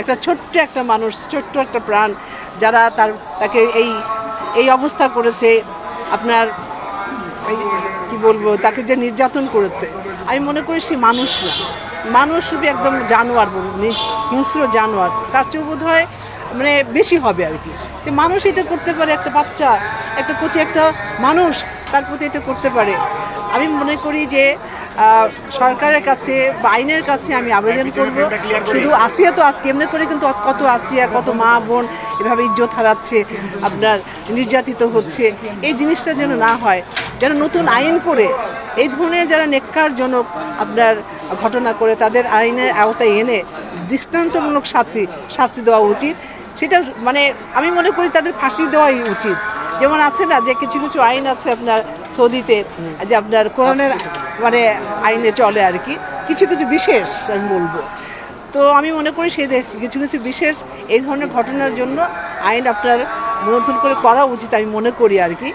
একটা ছোট্ট একটা মানুষ, ছোট্ট একটা প্রাণ যারা তার, তাকে এই এই অবস্থা করেছে, আপনার কি বলব, তাকে যে নির্যাতন করেছে। আমি মনে করি সে মানুষ না। মানুষ রূপে একদম জানোয়ার বলুন হিংস্র জানোয়ার। তার চেয়েও বোধ হয় মানে বেশি হবে আর কি। মানুষ এটা করতে পারে, একটা বাচ্চা, একটা কোচি একটা মানুষ তার প্রতি এটা করতে পারে। আমি মনে করি যে সরকারের কাছে বা আইনের কাছে আমি আবেদন করব। শুধু আসিয়া তো আজকে এমনি করে কিন্তু কত আসিয়া কত মা বোন এভাবে ইজ্জত হারাচ্ছে আপনার নির্যাতিত হচ্ছে। এই জিনিসটা যেন না হয় যেন নতুন আইন করে এই ধরনের যারা নেককারজনক আপনার ঘটনা করে তাদের আইনের আওতায় এনে দৃষ্টান্তমূলক শাস্তি শাস্তি দেওয়া উচিত। সেটা মানে আমি মনে করি তাদের ফাঁসি দেওয়াই উচিত। যেমন আছে না যে কিছু কিছু আইন আছে আপনার সৌদিতে যে আপনার কোরআনের মানে আইনে চলে আর কি। কিছু কিছু বিশেষ আমি বলব। তো আমি মনে করি সেই কিছু কিছু বিশেষ এই ধরনের ঘটনার জন্য আইন আপনার নতুন করে করা উচিত আমি মনে করি আর কি।